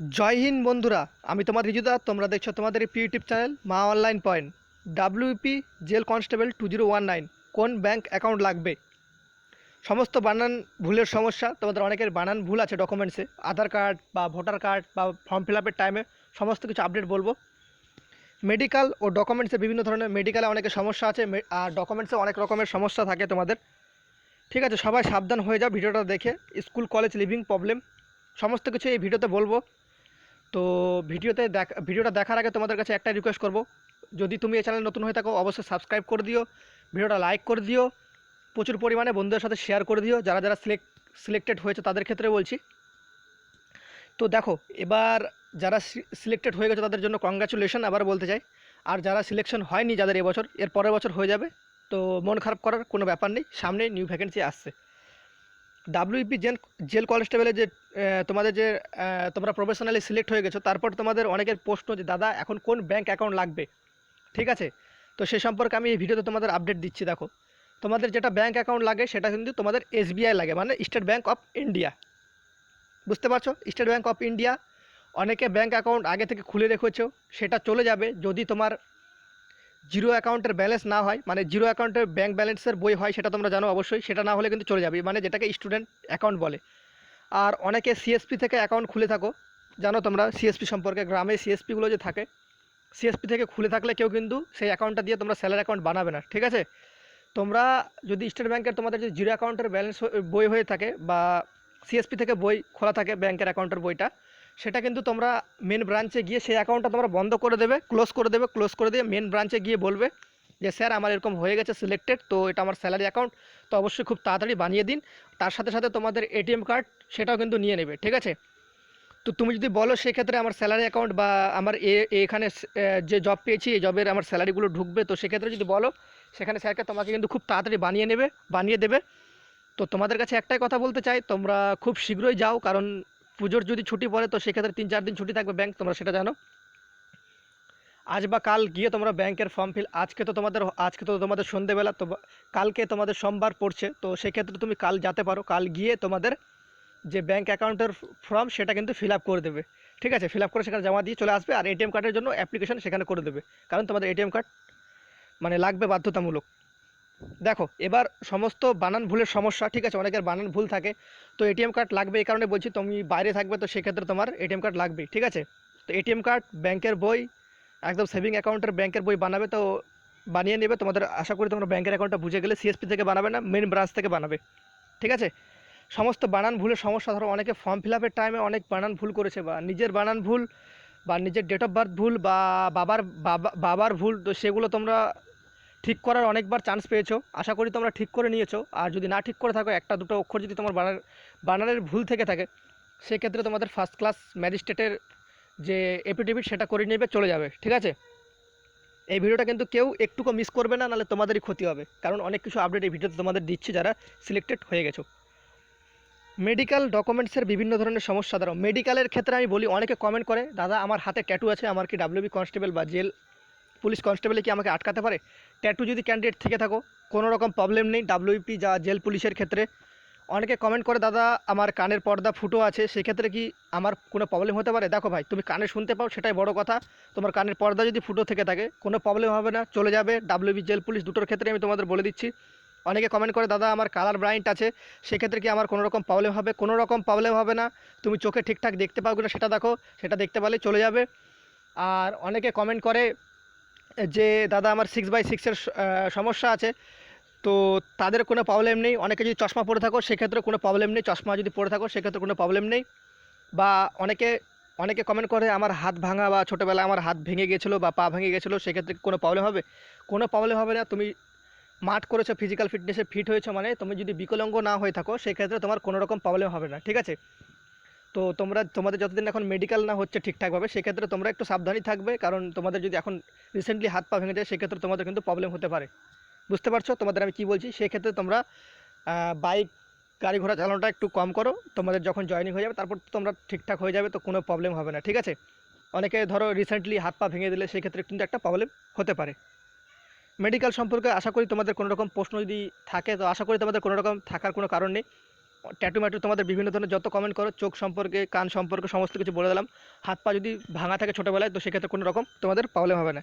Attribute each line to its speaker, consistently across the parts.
Speaker 1: জয় হিন্দ বন্ধুরা, আমি তোমার রিজুদা তোমরা দেখছ তোমাদের এই ইউটিউব চ্যানেল মা online point WP jail constable two zero one nine কোন ব্যাঙ্ক অ্যাকাউন্ট লাগবে? সমস্ত বানান ভুলের সমস্যা, তোমাদের অনেকের বানান ভুল আছে ডকুমেন্টসে আধার কার্ড বা ভোটার কার্ড বা ফর্ম ফিল আপের টাইমে সমস্ত কিছু আপডেট বলব। মেডিকেল ও ডকুমেন্টসে বিভিন্ন ধরনের মেডিকেলে অনেকের সমস্যা আছে আর ডকুমেন্টসে অনেক রকমের সমস্যা থাকে তোমাদের। ঠিক আছে, সবাই সাবধান হয়ে যাও, ভিডিওটা দেখে স্কুল কলেজ লিভিং প্রবলেম সমস্ত কিছু এই ভিডিওতে বলব। তো ভিডিওতে দেখ, ভিডিওটা দেখার আগে তোমাদের কাছে একটা রিকোয়েস্ট করব। যদি তুমি এই চ্যানেল নতুন হয়ে থাকো, অবশ্যই সাবস্ক্রাইব করে দিও, ভিডিওটা লাইক করে দিও, প্রচুর পরিমাণে বন্ধুদের সাথে শেয়ার করে দিও, যারা যারা সিলেক্ট সিলেক্টেড হয়েছে তাদের ক্ষেত্রে বলছি। তো দেখো, এবার যারা সিলেক্টেড হয়ে গেছে তাদের জন্য কংগ্রাচুলেশন আবার বলতে চাই। আর যারা সিলেকশন হয়নি যাদের এবছর, এর পরের বছর হয়ে যাবে, তো মন খারাপ করার কোনো ব্যাপার নেই সামনে নিউ ভ্যাকেন্সি আসছে। ডাব্লিউপি জেল জেল কনস্টেবলে যে তোমাদের যে তোমরা প্রফেশনালি সিলেক্ট হয়ে গেছো, তারপর তোমাদের অনেকের প্রশ্ন যে, দাদা, এখন কোন ব্যাংক অ্যাকাউন্ট লাগবে? ঠিক আছে? তো সে সম্পর্কে আমি এই ভিডিওতে তোমাদের আপডেট দিচ্ছি, দেখো। তোমাদের যেটা ব্যাঙ্ক অ্যাকাউন্ট লাগে, সেটা কিন্তু তোমাদের এসবিআই লাগে মানে স্টেট ব্যাঙ্ক অফ ইন্ডিয়া বুঝতে পারছ? স্টেট ব্যাঙ্ক অফ ইন্ডিয়া অনেকে ব্যাঙ্ক অ্যাকাউন্ট আগে থেকে খুলে রেখেছো, সেটা চলে যাবে। যদি তোমার জিরো অ্যাকাউন্টের ব্যালেন্স না হয় মানে জিরো অ্যাকাউন্টের ব্যাংক ব্যালেন্সের বই হয় সেটা তোমরা জানো অবশ্যই, সেটা না হলে কিন্তু চলে যাবে মানে যেটাকে স্টুডেন্ট অ্যাকাউন্ট বলে। আর অনেকে সিএসপি থেকে অ্যাকাউন্ট খুলে থাকো, জানো তোমরা সিএসপি সম্পর্কে, গ্রামে সিএসপিগুলো যে থাকে সিএসপি থেকে খুলে থাকলে কেউ কিন্তু সেই অ্যাকাউন্টটা দিয়ে তোমরা স্যালারি অ্যাকাউন্ট বানাবে না, ঠিক আছে? তোমরা যদি স্টেট ব্যাংকের তোমাদের যদি জিরো অ্যাকাউন্টের ব্যালেন্স বই হয়ে থাকে বা সিএসপি থেকে বই খোলা থাকে ব্যাংকের অ্যাকাউন্টের বইটা সেটা কিন্তু তোমরা মেন ব্রাঞ্চে গিয়ে সেই অ্যাকাউন্টটা তোমরা বন্ধ করে দেবে ক্লোজ করে দেবে ক্লোজ করে দিয়ে মেন ব্রাঞ্চে গিয়ে বলবে যে, স্যার, আমার এরকম হয়ে গেছে সিলেক্টেড তো এটা আমার স্যালারি অ্যাকাউন্ট তো অবশ্যই খুব তাড়াতাড়ি বানিয়ে দিন। তার সাথে সাথে তোমাদের এটিএম কার্ড সেটাও কিন্তু নিয়ে নেবে, ঠিক আছে? তো তুমি যদি বলো সেক্ষেত্রে আমার স্যালারি অ্যাকাউন্ট বা আমার এখানে যে জব পেয়েছি, এই জবের আমার স্যালারিগুলো ঢুকবে, তো সেক্ষেত্রে যদি বলো, সেখানে স্যারকে তোমাকে কিন্তু খুব তাড়াতাড়ি বানিয়ে নেবে, বানিয়ে দেবে। তো তোমাদের কাছে একটাই কথা বলতে চাই, তোমরা খুব শীঘ্রই যাও, কারণ পুজোর যদি ছুটি পড়ে, তো সেক্ষেত্রে তিন চার দিন ছুটি থাকবে ব্যাংক তোমরা সেটা জানো। আজ বা কাল গিয়ে তোমরা ব্যাংকের ফর্ম ফিল আজকে তো তোমাদের, আজকে তো তোমাদের সন্ধেবেলা, তো কালকে তোমাদের সোমবার পড়ছে, তো সেক্ষেত্রে তুমি কাল যেতে পারো। কাল গিয়ে তোমাদের যে ব্যাংক অ্যাকাউন্টের ফর্ম সেটা কিন্তু ফিল করে দেবে। ঠিক আছে? ফিল করে সেখানে জমা দিয়ে চলে আসবে, আর এটিএম কার্ডের জন্য অ্যাপ্লিকেশন সেখানে করে দেবে। কারণ তোমাদের এটিএম কার্ড মানে লাগবে বাধ্যতামূলক। দেখো, এবার সমস্ত বানান ভুলের সমস্যা, ঠিক আছে, অনেকের বানান ভুল থাকে, তো এটিএম কার্ড লাগবে এই কারণে বলছি, তুমি বাইরে থাকবে তো সেক্ষেত্রে তোমার এটিএম কার্ড লাগবে ঠিক আছে? তো এটিএম কার্ড ব্যাংকের বই, একদম সেভিং অ্যাকাউন্টের ব্যাংকের বই বানাবে তো বানিয়ে নেবে, তোমাদের আশা করি তোমরা ব্যাংকের অ্যাকাউন্টটা বুঝে গেলে সিএসপি থেকে বানাবে না মেন ব্রাঞ্চ থেকে বানাবে, ঠিক আছে? সমস্ত বানান ভুলের সমস্যা, ধরো অনেকে ফর্ম ফিল আপের টাইমে অনেক বানান ভুল করেছে, বা নিজের বানান ভুল, বা নিজের ডেট অফ বার্থ ভুল, বা বাবার, বাবা, বাবার ভুল, তো সেগুলো তোমরা ঠিক করার অনেকবার চান্স পেয়েছ। আশা করি তোমরা ঠিক করে নিয়েছো। আর যদি না ঠিক করে থাকো, একটা দুটো অক্ষর যদি তোমার বানান বানানের ভুল থেকে থাকে, সেক্ষেত্রে তোমাদের ফার্স্ট ক্লাস ম্যাজিস্ট্রেটের যে এপিডেভিট সেটা করে নেবে, চলে যাবে। ঠিক আছে? এই ভিডিওটা কিন্তু কেউ একটুকু মিস করবে না, নাহলে তোমাদেরই ক্ষতি হবে। কারণ অনেক কিছু আপডেট এই ভিডিওতে তোমাদের দিচ্ছি যারা সিলেক্টেড হয়ে গেছো। মেডিকেল ডকুমেন্টসের বিভিন্ন ধরনের সমস্যা, ধরো মেডিকেলের ক্ষেত্রে আমি বলি, অনেকে কমেন্ট করে, দাদা, আমার হাতে ট্যাটু আছে, আমার কি ডাব্লিউবি কনস্টেবল বা জেল পুলিশ কনস্টেবলে কি আমাকে আটকাতে পারে? ট্যাটু যদি ক্যান্ডিডেট থেকে থাকো কোনো রকম প্রবলেম নেই ডাব্লিউপি যা জেল পুলিশের ক্ষেত্রে। অনেকে কমেন্ট করে, দাদা, আমার কানের পর্দা ফুটো আছে, সেক্ষেত্রে কি আমার কোনো প্রবলেম হতে পারে? দেখো ভাই, তুমি কানে শুনতে পাও, সেটাই বড় কথা। তোমার কানের পর্দা যদি ফুটো থেকে থাকে, কোনো প্রবলেম হবে না, চলে যাবে। ডাব্লিউবি জেল পুলিশ দুটোর ক্ষেত্রে আমি তোমাদের বলে দিচ্ছি। অনেকে কমেন্ট করে, দাদা, আমার কালার ব্রাইন্ট আছে, সেক্ষেত্রে কি আমার কোনো রকম প্রবলেম হবে? কোনো রকম প্রবলেম হবে না। তুমি চোখে ঠিকঠাক দেখতে পাও কিনা, সেটা দেখো, সেটা দেখতে পারলে চলে যাবে। আর অনেকে কমেন্ট করে যে দাদা আমার সিক্স বাই সিক্সের সমস্যা আছে, তো তাদের কোনো প্রবলেম নেই। অনেকে যদি চশমা পরে থাকো, সেক্ষেত্রে কোনো প্রবলেম নেই। চশমা যদি পরে থাকো, সেক্ষেত্রে কোনো প্রবলেম নেই। বা অনেকে অনেকে কমেন্ট করে, আমার হাত ভাঙা বা ছোটোবেলায় আমার হাত ভেঙে গেছিল বা পা ভেঙে গেছিল, সেক্ষেত্রে কোনো প্রবলেম হবে? কোনো প্রবলেম হবে না। তুমি মাঠ করেছ ফিজিক্যাল ফিটনেসে ফিট হয়েছো মানে তুমি যদি বিকলাঙ্গ না হয়ে থাকো, সেক্ষেত্রে তোমার কোনো রকম প্রবলেম হবে না। ঠিক আছে? তো তোমরা, তোমাদের যতদিন এখন মেডিকেল না হচ্ছে ঠিকঠাকভাবে, সেক্ষেত্রে তোমরা একটু সাবধানই থাকবে, কারণ তোমাদের যদি এখন রিসেন্টলি হাত পা ভেঙে যায়, সেক্ষেত্রে তোমাদের কিন্তু প্রবলেম হতে পারে। বুঝতে পারছ? তোমাদের আমি কি বলছি? সেক্ষেত্রে তোমরা বাইক গাড়ি ঘোড়া চালানোটা একটু কম করো। তোমাদের যখন জয়েনিং হয়ে যাবে, তারপর তোমরা ঠিকঠাক হয়ে যাবে, তো কোনো প্রবলেম হবে না, ঠিক আছে? অনেকে ধরো রিসেন্টলি হাত পা ভেঙে দিলে, সেক্ষেত্রে কিন্তু একটা প্রবলেম হতে পারে। মেডিকেল সম্পর্কে আশা করি তোমাদের কোনো রকম প্রশ্ন যদি থাকে, তো আশা করি তোমাদের কোনো রকম থাকার কোনো কারণ নেই। ট্যাটু ম্যাটু তোমাদের বিভিন্ন ধরনের যত কমেন্ট করো, চোখ সম্পর্কে, কান সম্পর্কে সমস্ত কিছু বলে দিলাম। হাত পা যদি ভাঙা থাকে ছোটোবেলায়, তো সেক্ষেত্রে কোনো রকম তোমাদের প্রবলেম হবে না।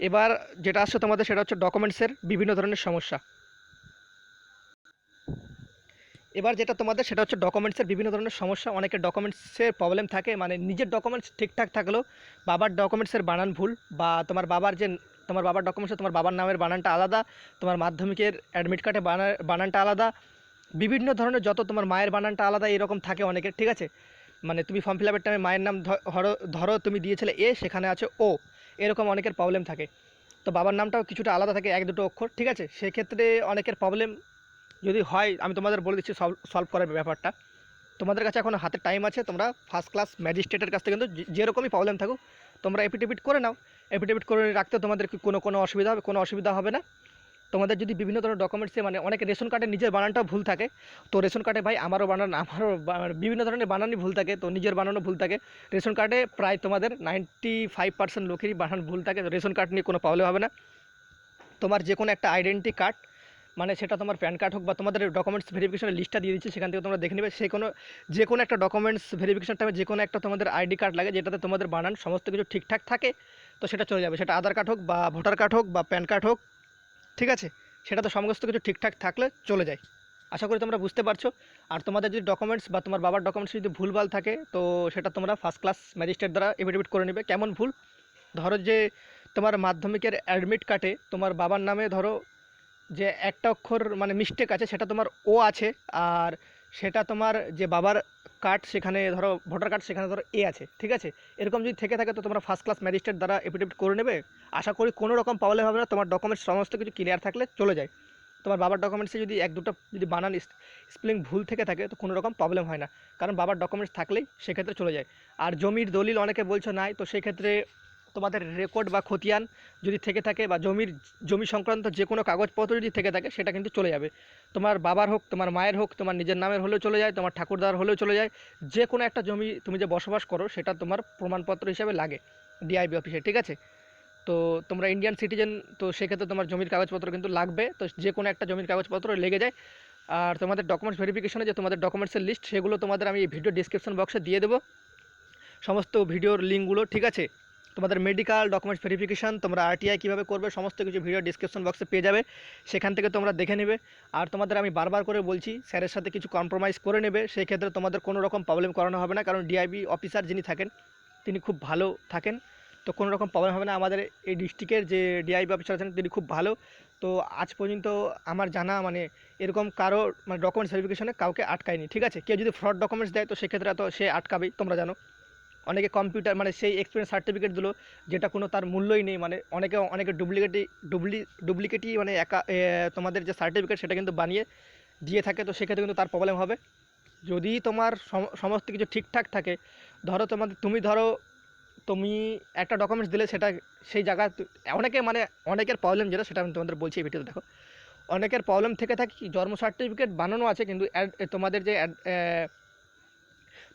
Speaker 1: এবার যেটা আসছে তোমাদের, সেটা হচ্ছে ডকুমেন্টসের বিভিন্ন ধরনের সমস্যা। এবার যেটা তোমাদের, সেটা হচ্ছে ডকুমেন্টসের বিভিন্ন ধরনের সমস্যা। অনেকের ডকুমেন্টসের প্রবলেম থাকে মানে নিজের ডকুমেন্টস ঠিকঠাক থাকলেও বাবার ডকুমেন্টসের বানান ভুল বা তোমার বাবার যে, তোমার বাবার ডকুমেন্টসে তোমার বাবার নামের বানানটা আলাদা, তোমার মাধ্যমিকের অ্যাডমিট কার্ডে বানা বানানটা আলাদা বিভিন্ন ধরনের যত তোমার মায়ের বানানটা আলাদা এরকম থাকে অনেকের, ঠিক আছে? মানে তুমি ফর্ম ফিল আপের টাইমে মায়ের নাম ধরো ধরো তুমি দিয়েছিলে এ, সেখানে আছে ও, এরকম অনেকের প্রবলেম থাকে। তো বাবার নামটাও কিছুটা আলাদা থাকে, এক দুটো অক্ষর, ঠিক আছে? সেক্ষেত্রে অনেকের প্রবলেম যদি হয়, আমি তোমাদের বলে দিচ্ছি সলভ করার ব্যাপারটা। তোমাদের কাছে এখন হাতে টাইম আছে, তোমরা ফার্স্ট ক্লাস ম্যাজিস্ট্রেটের কাছ থেকে কিন্তু যেরকমই প্রবলেম থাকুক, তোমরা এফিডেভিট করে নাও। এফিডেভিট করে রাখতে তোমাদের কোনো কোনো অসুবিধা হবে, কোনো অসুবিধা হবে না। তোমাদের যদি বিভিন্ন ধরনের ডকুমেন্টসে মানে অনেকে রেশন কার্ডে নিজের বানানটাও ভুল থাকে, তো রেশন কার্ডে ভাই আমারও বানান, আমারও মানে বিভিন্ন ধরনের বানানই ভুল থাকে, তো নিজের বানানো ভুল থাকে। রেশন কার্ডে প্রায় তোমাদের নাইনটি ফাইভ পার্সেন্ট লোকেরই বানান ভুল থাকে রেশন কার্ড নিয়ে কোনো প্রবলেম হবে না। তোমার যে কোনো একটা আইডেন্টি কার্ড মানে সেটা তোমার প্যান কার্ড হোক বা তোমাদের ডকুমেন্টস ভেরিফিকেশনের লিস্টটা দিয়ে দিচ্ছি, সেখান থেকে তোমরা দেখে নেবে। সে কোনো যে কোনো একটা ডকুমেন্টস ভেরিফিকেশন টাইমে যে কোনো একটা তোমাদের আইডি কার্ড লাগে, যেটাতে তোমাদের বানান সমস্ত কিছু ঠিকঠাক থাকে, তো সেটা চলে যাবে। সেটা আধার কার্ড হোক বা ভোটার কার্ড হোক বা প্যান কার্ড হোক ঠিক আছে? সেটা তো সমস্ত কিছু ঠিকঠাক থাকলে চলে যায়। আশা করি তোমরা বুঝতে পারছ। আর তোমাদের যদি ডকুমেন্টস বা তোমার বাবার ডকুমেন্টস যদি ভুলভাল থাকে, তো সেটা তোমরা ফার্স্ট ক্লাস ম্যাজিস্ট্রেট দ্বারা এফিডেভিট করে নেবে। কেমন ভুল? ধরো যে তোমার মাধ্যমিকের অ্যাডমিট কার্ডে তোমার বাবার নামে ধরো যে একটা অক্ষর মানে মিস্টেক আছে, সেটা তোমার ও আছে। আর সেটা তোমার যে বাবার কার্ড সেখানে ধরো ভোটার কার্ড সেখানে ধরো এ আছে, ঠিক আছে? এরকম যদি থেকে থাকে তো তোমরা ফার্স্ট ক্লাস ম্যাজিস্ট্রেট দ্বারা এফিডেভিট করে নেবে। আশা করি কোনো রকম প্রবলেম হবে না, তোমার ডকুমেন্টস সমস্ত কিছু ক্লিয়ার থাকলে চলে যায়। তোমার বাবার ডকুমেন্টসে যদি এক দুটো যদি বানান স্পেলিং ভুল থেকে থাকে তো কোনো রকম প্রবলেম হয় না। কারণ বাবার ডকুমেন্টস থাকলেই সেক্ষেত্রে চলে যায়। আর জমির দলিল অনেকে বলছো নাই, তো সেক্ষেত্রে তোমাদের রেকর্ড বা খতিয়ান যদি থেকে থাকে বা জমির, জমি সংক্রান্ত যে কোনো কাগজপত্র যদি থেকে থাকে, সেটা কিন্তু চলে যাবে। তোমার বাবার হোক, তোমার মায়ের হোক, তোমার নিজের নামের হলেও চলে যায়, তোমার ঠাকুরদার হলেও চলে যায়। যে কোনো একটা জমি তুমি যে বসবাস করো, সেটা তোমার প্রমাণপত্র হিসাবে লাগে ডিআইবি অফিসে ঠিক আছে? তো তোমরা ইন্ডিয়ান সিটিজেন তো সেক্ষেত্রে তোমার জমির কাগজপত্র কিন্তু লাগবে। তো যে কোনো একটা জমির কাগজপত্র লেগে যায়। আর তোমাদের ডকুমেন্টস ভেরিফিকেশনে যে তোমাদের ডকুমেন্টসের লিস্ট সেগুলো তোমাদের আমি ভিডিও ডিসক্রিপশন বক্সে দিয়ে দেবো। সমস্ত ভিডিওর লিঙ্কগুলো ঠিক আছে? তোমাদের মেডিকেল ডকুমেন্টস ভেরিফিকেশান তোমরা আরটিআই কীভাবে করবে, সমস্ত কিছু ভিডিও ডিসক্রিপশন বক্সে পেয়ে যাবে, সেখান থেকে তোমরা দেখে নেবে। আর তোমাদের আমি বারবার করে বলছি, স্যারের সাথে কিছু কম্প্রোমাইজ করে নেবে, সেই ক্ষেত্রে তোমাদের কোনো রকম প্রবলেম করানো হবে না, কারণ ডিআইবি অফিসার যিনি থাকেন, তিনি খুব ভালো থাকেন। তো কোনো রকম প্রবলেম হবে না, আমাদের এই ডিস্ট্রিক্টের যে ডিআইবি অফিসার আছেন, তিনি খুব ভালো। তো আজ পর্যন্ত আমার জানা মানে এরকম কারও মানে ডকুমেন্টস ভেরিফিকেশনে কাউকে আটকায়নি, ঠিক আছে? কেউ যদি ফ্রড ডকুমেন্টস দেয়, তো সেক্ষেত্রে তো সে আটকাবেই, তোমরা জানো। অনেকে কম্পিউটার মানে সেই এক্সপিরিয়েন্স সার্টিফিকেট দিলো, যেটা কোনো তার মূল্যই নেই। মানে অনেকে অনেকে ডুপ্লিকেটই ডুপ্লি ডুপ্লিকেটই মানে একা তোমাদের যে সার্টিফিকেট সেটা কিন্তু বানিয়ে দিয়ে থাকে। তো সেক্ষেত্রে কিন্তু তার প্রবলেম হবে। যদি তোমার সমস্ত কিছু ঠিকঠাক থাকে, ধরো তোমাদের তুমি ধরো, তুমি একটা ডকুমেন্টস দিলে সেটা সেই জায়গায় তু- অনেকে মানে অনেকের প্রবলেম যেটা সেটা আমি তোমাদের বলছি এই ভিডিওতে, দেখো। অনেকের প্রবলেম থেকে থাকে জন্ম সার্টিফিকেট বানানো আছে, কিন্তু তোমাদের যে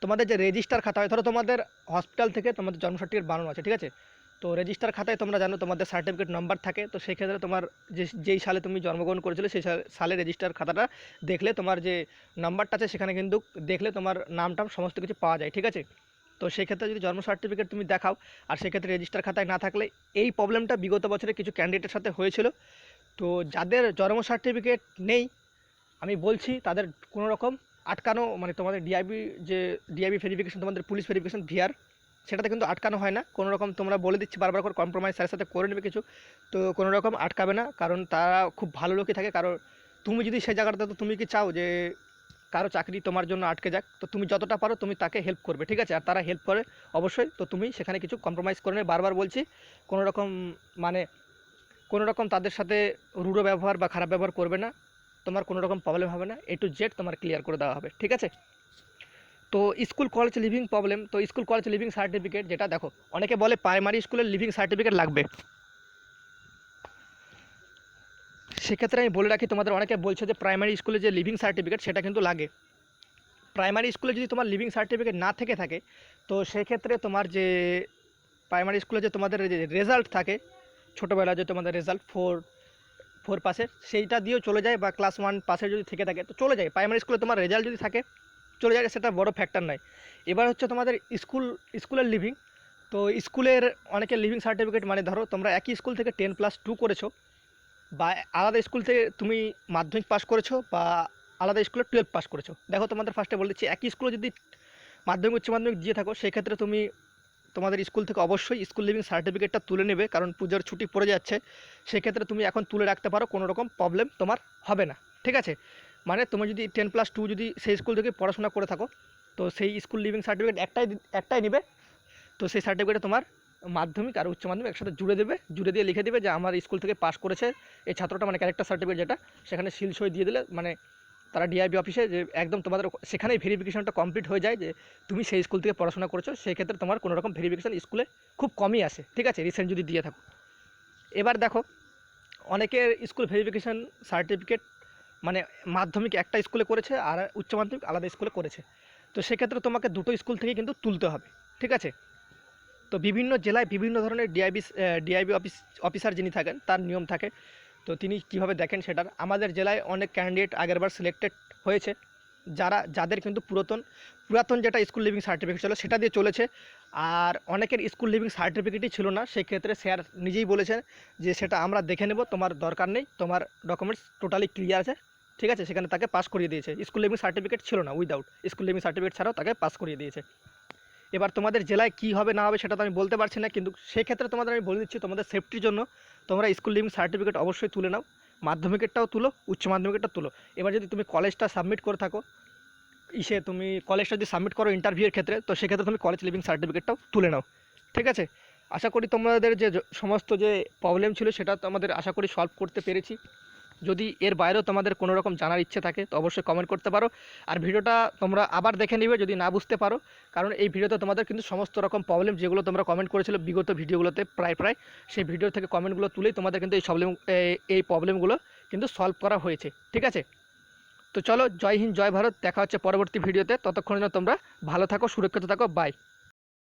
Speaker 1: তোমাদের যে রেজিস্টার খাতা হয়, ধরো তোমাদের হসপিটাল থেকে তোমাদের জন্ম সার্টিফিকেট বানানো আছে, ঠিক আছে? তো রেজিস্টার খাতায় তোমরা জানো তোমাদের সার্টিফিকেট নাম্বার থাকে, তো সেই ক্ষেত্রে তোমার যে, যেই সালে তুমি জন্মগ্রহণ করেছিলে, সেই সালে- রেজিস্টার খাতাটা দেখলে তোমার যে নাম্বারটা আছে, সেখানে কিন্তু দেখলে তোমার নাম টাম সমস্ত কিছু পাওয়া যায়, ঠিক আছে? তো সেই ক্ষেত্রে যদি জন্ম সার্টিফিকেট তুমি দেখাও, আর সেক্ষেত্রে রেজিস্টার খাতায় না থাকলে, এই প্রবলেমটা বিগত বছরে কিছু ক্যান্ডিডেটের সাথে হয়েছিল। তো যাদের জন্ম সার্টিফিকেট নেই, আমি বলছি তাদের কোনো রকম আটকানো মানে তোমাদের ডিআইবি যে ডিআইবি ভেরিফিকেশন তোমাদের পুলিশ ভেরিফিকেশন ভিআর সেটাতে কিন্তু আটকানো হয় না। কোনো রকম তোমরা বলে দিচ্ছি, বারবার করে কম্প্রোমাইজ স্যারের সাথে করে নেবে কিছু। তো কোনো রকম আটকাবে না, কারণ তারা খুব ভালো লোকই থাকে। কারণ তুমি যদি সেই জায়গাটাতে তো তুমি কি চাও যে কারও চাকরি তোমার জন্য আটকে যাক, তো তুমি যতটা পারো তুমি তাকে হেল্প করবে, ঠিক আছে? আর তারা হেল্প করে অবশ্যই, তো তুমি সেখানে কিছু কম্প্রোমাইজ করে নেবে। বারবার বলছি, কোনো রকম মানে কোনো রকম তাদের সাথে রূঢ় ব্যবহার বা খারাপ ব্যবহার করবে না। তোমার কোনো রকম প্রবলেম হবে না। এ টু জেড তোমার ক্লিয়ার করে দেওয়া হবে, ঠিক আছে? তো স্কুল কলেজ লিভিং প্রবলেম তো স্কুল কলেজ লিভিং সার্টিফিকেট যেটা দেখো, অনেকে বলে প্রাইমারি স্কুলের লিভিং সার্টিফিকেট লাগবে। সেক্ষেত্রে আমি বলে রাখি, তোমাদের অনেকে বলছো যে প্রাইমারি স্কুলে যে লিভিং সার্টিফিকেট সেটা কিন্তু লাগে। প্রাইমারি স্কুলে যদি তোমার লিভিং সার্টিফিকেট না থেকে থাকে, তো সেক্ষেত্রে তোমার যে প্রাইমারি স্কুলে যে তোমাদের রেজাল্ট থাকে, ছোটোবেলায় যে তোমাদের রেজাল্ট ফোর ফোর পাসের, সেইটা দিয়েও চলে যায় বা ক্লাস ওয়ান পাসে যদি থেকে থাকে, তো চলে যায়। প্রাইমারি স্কুলে তোমার রেজাল্ট যদি থাকে, চলে যায়, সেটা বড় ফ্যাক্টর নয়। এবার হচ্ছে তোমাদের স্কুল স্কুলের লিভিং তো স্কুলের অনেকের লিভিং সার্টিফিকেট মানে ধরো তোমরা একই স্কুল থেকে টেন প্লাস টু করেছ, বা আলাদা স্কুল থেকে তুমি মাধ্যমিক পাস করেছ, বা আলাদা স্কুলে টুয়েলভ পাস করেছ। দেখো তোমাদের ফার্স্টে বলে দিচ্ছি, একই স্কুলে যদি মাধ্যমিক, উচ্চ মাধ্যমিক দিয়ে থাকো, সেক্ষেত্রে তুমি তোমাদের স্কুল থেকে অবশ্যই স্কুল লিভিং সার্টিফিকেটটা তুলে নেবে, কারণ পুজোর ছুটি পড়ে যাচ্ছে। সেক্ষেত্রে তুমি এখন তুলে রাখতে পারো, কোনো রকম প্রবলেম তোমার হবে না। ঠিক আছে? মানে তুমি যদি টেন প্লাস টু যদি সেই স্কুল থেকে পড়াশোনা করে থাকো, তো সেই স্কুল লিভিং সার্টিফিকেট একটাই একটাই নেবে। তো সেই সার্টিফিকেটে তোমার মাধ্যমিক আর উচ্চ মাধ্যমিক একসাথে জুড়ে দেবে, জুড়ে দিয়ে লিখে দেবে যে আমার স্কুল থেকে পাস করেছে। এই ছাত্রটা মানে ক্যারেক্টার সার্টিফিকেট যেটা, সেখানে সিল সই দিয়ে দিলে মানে তারা ডিআইবি অফিসে যে একদম তোমাদের সেখানেই ভেরিফিকেশনটা কমপ্লিট হয়ে যায় যে তুমি সেই স্কুল থেকে পড়াশোনা করেছ সেই ক্ষেত্রে তোমার কোনো রকম ভেরিফিকেশন স্কুলে খুব কমই আসে, ঠিক আছে? রিসেন্ট যদি দিয়ে থাকো। এবার দেখো, অনেকের স্কুল ভেরিফিকেশন সার্টিফিকেট মানে মাধ্যমিক একটা স্কুলে করেছে আর উচ্চ মাধ্যমিক আলাদা স্কুলে করেছে। তো সেক্ষেত্রে তোমাকে দুটো স্কুল থেকেই কিন্তু তুলতে হবে, ঠিক আছে? তো বিভিন্ন জেলায় বিভিন্ন ধরনের ডিআইবি ডিআইবি অফিস অফিসার যিনি থাকেন, তার নিয়ম থাকে। তো তিনি কীভাবে দেখেন সেটার আমাদের জেলায় অনেক ক্যান্ডিডেট আগেরবার সিলেক্টেড হয়েছে। যারা, যাদের কিন্তু পুরাতন পুরাতন যেটা স্কুল লিভিং সার্টিফিকেট ছিল সেটা দিয়ে চলেছে। আর অনেকের স্কুল লিভিং সার্টিফিকেটই ছিল না, সেক্ষেত্রে স্যার নিজেই বলেছেন যে সেটা আমরা দেখে নেব, তোমার দরকার নেই, তোমার ডকুমেন্টস টোটালি ক্লিয়ার আছে, ঠিক আছে? সেখানে তাকে পাস করিয়ে দিয়েছে। স্কুল লিভিং সার্টিফিকেট ছিল না উইদাউট স্কুল লিভিং সার্টিফিকেট ছাড়াও তাকে পাস করিয়ে দিয়েছে। এবার তোমাদের জেলায় কী হবে, না হবে সেটা তো আমি বলতে পারছি না, কিন্তু সেক্ষেত্রে তোমাদের আমি বলে দিচ্ছি তোমাদের সেফটির জন্য তোমরা স্কুল লিভিং সার্টিফিকেট অবশ্যই তুলে নাও, মাধ্যমিকেরটাও তুলো, উচ্চ মাধ্যমিকেরটা তুলো। এবার যদি তুমি কলেজটা সাবমিট করে থাকো, ইসে তুমি কলেজটা যদি সাবমিট করো ইন্টারভিউয়ের ক্ষেত্রে, তো সেক্ষেত্রে তুমি কলেজ লিভিং সার্টিফিকেটটাও তুলে নাও, ঠিক আছে? আশা করি তোমাদের যে সমস্ত যে প্রবলেম ছিল সেটা তো আমাদের আশা করি সলভ করতে পেরেছি। যদি এর বাইরেও তোমাদের কোনো রকম জানার ইচ্ছে থাকে, তো অবশ্যই কমেন্ট করতে পারো। আর ভিডিওটা তোমরা আবার দেখে নিবে যদি না বুঝতে পারো, কারণ এই ভিডিওতে তোমাদের কিন্তু সমস্ত রকম প্রবলেম যেগুলো তোমরা কমেন্ট করেছিল বিগত ভিডিওগুলোতে প্রায় প্রায়, সেই ভিডিও থেকে কমেন্টগুলো তুলেই তোমাদের কিন্তু এই প্রবলেম এই প্রবলেমগুলো কিন্তু সলভ করা হয়েছে। ঠিক আছে? তো চলো, জয় হিন্দ, জয় ভারত, দেখা হচ্ছে পরবর্তী ভিডিওতে ততক্ষণ তোমরা ভালো থাকো, সুরক্ষিত থাকো বাই